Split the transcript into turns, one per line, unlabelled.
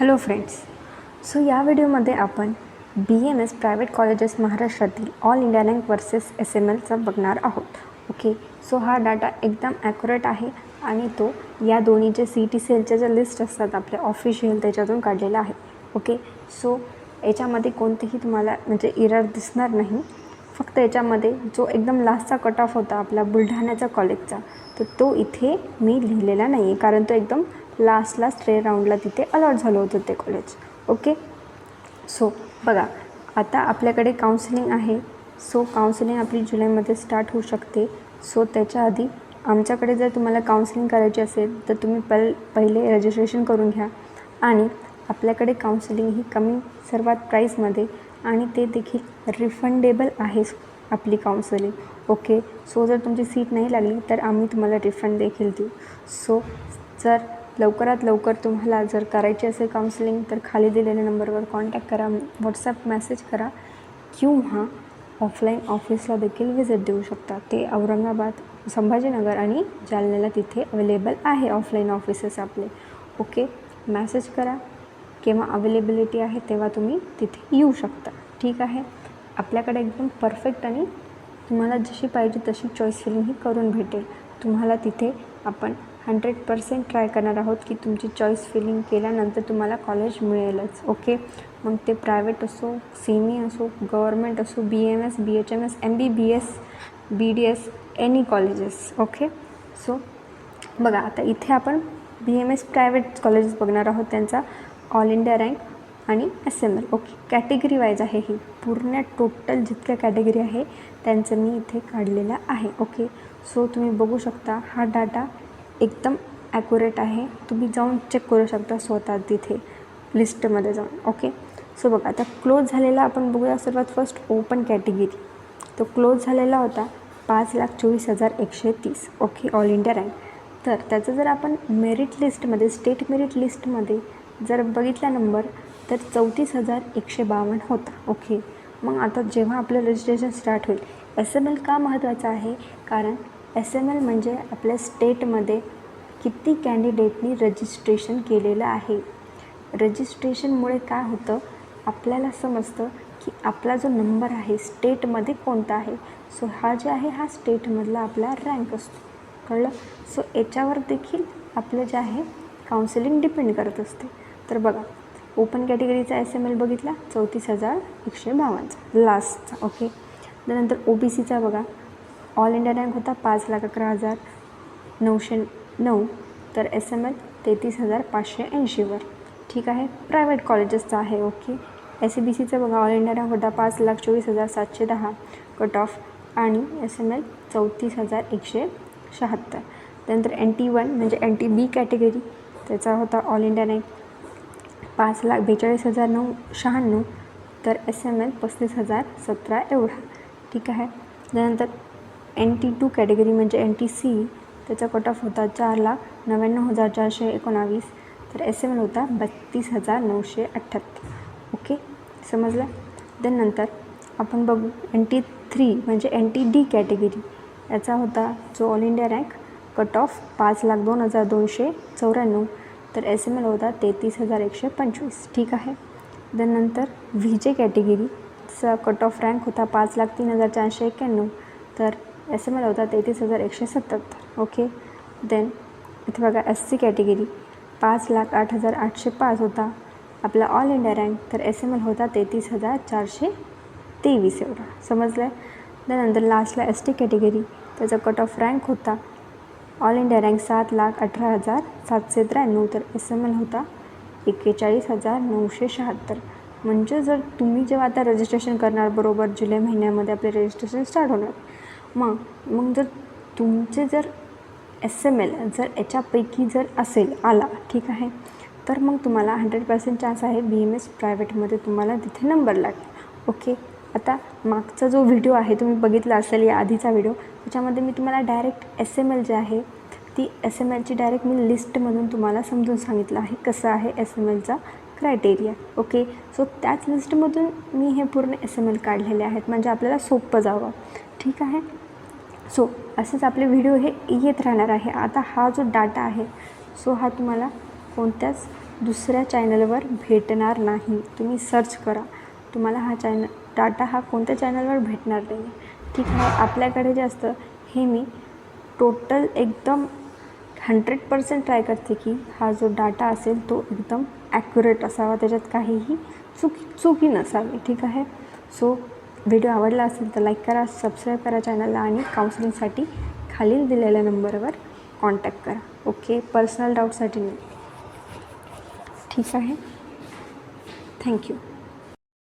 Hello friends so या व्हिडिओमध्ये आपण B M S private colleges महाराष्ट्रातील all India rank versus S M एलचा बघणार आहोत. ओके सो हा डाटा एकदम ॲक्युरेट आहे आणि तो या दोन्ही जे सी टी सी एलच्या ज्या लिस्ट असतात आपल्या ऑफिशियल त्याच्यातून काढलेला आहे. ओके सो याच्यामध्ये कोणतेही तुम्हाला म्हणजे इरर दिसणार नाही. फक्त याच्यामध्ये जो एकदम लास्टचा कट ऑफ होता आपला बुलढाण्याचा कॉलेजचा तर तो इथे मी लिहिलेला नाही आहे कारण तो एकदम लास्टला स्ट्रे राऊंडला तिथे अलॉट झालं होतं ते कॉलेज ओके सो बघा आता आपल्याकडे काउन्सिलिंग आहे. सो काउन्सिलिंग आपली जुलैमध्ये स्टार्ट होऊ शकते. सो त्याच्या आधी आमच्याकडे जर तुम्हाला काउन्सिलिंग करायची असेल तर तुम्ही पल पहिले रजिस्ट्रेशन करून घ्या. आणि आपल्याकडे काउन्सिलिंग ही कमी सर्वात प्राईसमध्ये आणि ते देखील रिफंडेबल आहे आपली काउन्सिलिंग ओके सो जर तुमची सीट नाही लागली तर आम्ही तुम्हाला रिफंड देखील देऊ. सो जर लवकरात लवकर तुम्हाला जर करायची असेल काउन्सिलिंग तर खाली दिलेल्या नंबरवर कॉन्टॅक्ट करा व्हॉट्सॲप मेसेज करा किंवा ऑफलाईन ऑफिसला देखील व्हिजिट देऊ शकता. ते औरंगाबाद संभाजीनगर आणि जालन्याला तिथे अवेलेबल आहे ऑफलाईन ऑफिसेस आपले. ओके मॅसेज करा. केव्हा अवेलेबिलिटी आहे तेव्हा तुम्ही तिथे येऊ शकता. ठीक आहे? आपल्याकडे एकदम परफेक्ट आणि तुम्हाला जशी पाहिजे तशी चॉईस फिलिंग ही करून भेटेल. तुम्हाला तिथे आपण हंड्रेड पर्सेंट ट्राय करणार आहोत की तुमची चॉईस फिलिंग केल्यानंतर तुम्हाला कॉलेज मिळेलच ओके मग ते प्रायव्हेट असो सेमी असो गव्हर्मेंट असो B M S B H M S M B B S B D S any colleges okay so बघा आता इथे आपण B M S private colleges बघणार आहोत त्यांचा ऑल इंडिया रँक आणि S M L okay category wise आहे ही. पूर्ण टोटल जितक्या कॅटेगरी आहे त्यांचं मी इथे काढलेलं आहे ओके सो तुम्ही बघू शकता हा डाटा एकदम ॲक्युरेट आहे. तुम्ही जाऊन चेक करू शकता स्वतः तिथे लिस्टमध्ये जाऊन ओके सो बघा आता क्लोज झालेला आपण बघूया सर्वात फर्स्ट ओपन कॅटेगरी तो क्लोज झालेला होता पाच लाख चोवीस हजार एकशे तीस ओके ऑल इंडिया रँक तर त्याचं जर आपण मेरिट लिस्टमध्ये स्टेट मेरिट लिस्टमध्ये जर बघितला नंबर तर चौतीस हजार एकशे बावन्न होता ओके मग आता जेव्हा आपलं रजिस्ट्रेशन स्टार्ट होईल एस एम एल का महत्त्वाचं आहे? कारण एस एम एल म्हणजे आपल्या स्टेटमध्ये किती कॅन्डिडेटनी रजिस्ट्रेशन केलेलं आहे? रजिस्ट्रेशनमुळे काय होतं? आपल्याला समजतं की आपला जो नंबर आहे स्टेटमध्ये कोणता आहे? सो हा जे आहे हा स्टेटमधला आपला रँक असतो. कळलं? सो याच्यावर देखील आपलं जे आहे काउन्सिलिंग डिपेंड करत असते. तर बघा ओपन कॅटेगरीचा एस एम एल बघितला चौतीस हजार एकशे बावन्नचा लास्टचा ओके त्यानंतर ओ बी सीचा बघा. ऑल इंडिया रँक होता पाच लाख अकरा हजार नऊशे नऊ तर एस एम एल तेहतीस हजार पाचशे ऐंशीवर. ठीक आहे? प्रायव्हेट कॉलेजेसचा आहे ओके एस सी बी सीचं बघा ऑल इंडिया होता पाच लाख चोवीस हजार सातशे दहा कट ऑफ आणि एस एम एल चौतीस हजार एकशे शहात्तर. त्यानंतर एन टी वन म्हणजे एन टी बी कॅटेगरी त्याचा होता ऑल इंडिया रँक पाच लाख बेचाळीस हजार नऊ शहाण्णव तर एस एम एल पस्तीस हजार सतरा एवढा. ठीक आहे? त्यानंतर एन टी टू कॅटेगरी म्हणजे एन टी सी त्याचा कट ऑफ होता चार लाख नव्याण्णव हजार चारशे एकोणावीस. तर एस एम एल होता बत्तीस हजार नऊशे अठ्ठ्याहत्तर. ओके समजलं? त्यानंतर आपण बघू एन टी थ्री म्हणजे एन टी डी कॅटेगरी याचा होता जो all India rank cut off पाच लाख दोन हजार दोनशे चौऱ्याण्णव. तर एस एम एल होता तेहतीस हजार एकशे पंचवीस. ठीक आहे? त्यानंतर V J कॅटेगरीचा cut off rank होता पाच लाख तीन हजार चारशे एक्क्याण्णव. तर एस एम एल होता तेहतीस हजार एकशे सत्याहत्तर ओके देन इथे बघा एस सी कॅटेगरी पाच लाख आठ हजार आठशे पाच होता. आपला ऑल इंडिया रँक तर एस एम एल होता तेहतीस हजार चारशे तेवीस एवढा. समजलं आहे त्यानंतर लास्टला एस टी कॅटेगरी त्याचा कट ऑफ रँक होता. ऑल इंडिया रँक सात लाख अठरा हजार सातशे त्र्याण्णव तर एस एम एल होता एक्केचाळीस हजार नऊशे शहात्तर. म्हणजे जर तुम्ही जेव्हा आता रजिस्ट्रेशन करणार बरोबर जुलै महिन्यामध्ये आपले रजिस्ट्रेशन स्टार्ट होणार मग मग जर तुमचे जर एस एम एल जर याच्यापैकी जर असेल आला ठीक आहे तर मग तुम्हाला हंड्रेड पर्सेंट चान्स आहे बी एम एस प्रायव्हेटमध्ये तुम्हाला तिथे नंबर लागेल. ओके आता मागचा जो व्हिडिओ आहे तुम्ही बघितला असेल या आधीचा व्हिडिओ त्याच्यामध्ये मी तुम्हाला डायरेक्ट एस एम एल जे आहे ती एस एम एलची डायरेक्ट मी लिस्टमधून तुम्हाला समजून सांगितलं आहे कसं आहे एस एम एलचा क्रायटेरिया ओके सो त्याच लिस्टमधून मी हे पूर्ण एस एम एल काढलेले आहेत. म्हणजे आपल्याला सोपं जावं. ठीक आहे? सो असेच आपले व्हिडिओ हे येत राहणार आहे. आता हा जो डाटा आहे सो हा तुम्हाला कोणत्याच दुसऱ्या चॅनलवर भेटणार नाही. तुम्ही सर्च करा. तुम्हाला हा चॅनल डाटा हा कोणत्या चॅनलवर भेटणार नाही ठीक आहे? आपल्याकडे जे असतं हे मी टोटल एकदम हंड्रेड पर्सेंट ट्राय करते की हा जो डाटा असेल तो एकदम ॲक्युरेट असावा. त्याच्यात काहीही चुकी चुकी नसावी. ठीक आहे? सो व्हिडिओ आवडला असेल तर लाईक करा सबस्क्राईब करा चॅनलला आणि काउन्सिलिंगसाठी खालील दिलेल्या नंबरवर कॉन्टॅक्ट करा. ओके पर्सनल डाऊटसाठी नाही. ठीक आहे? थँक्यू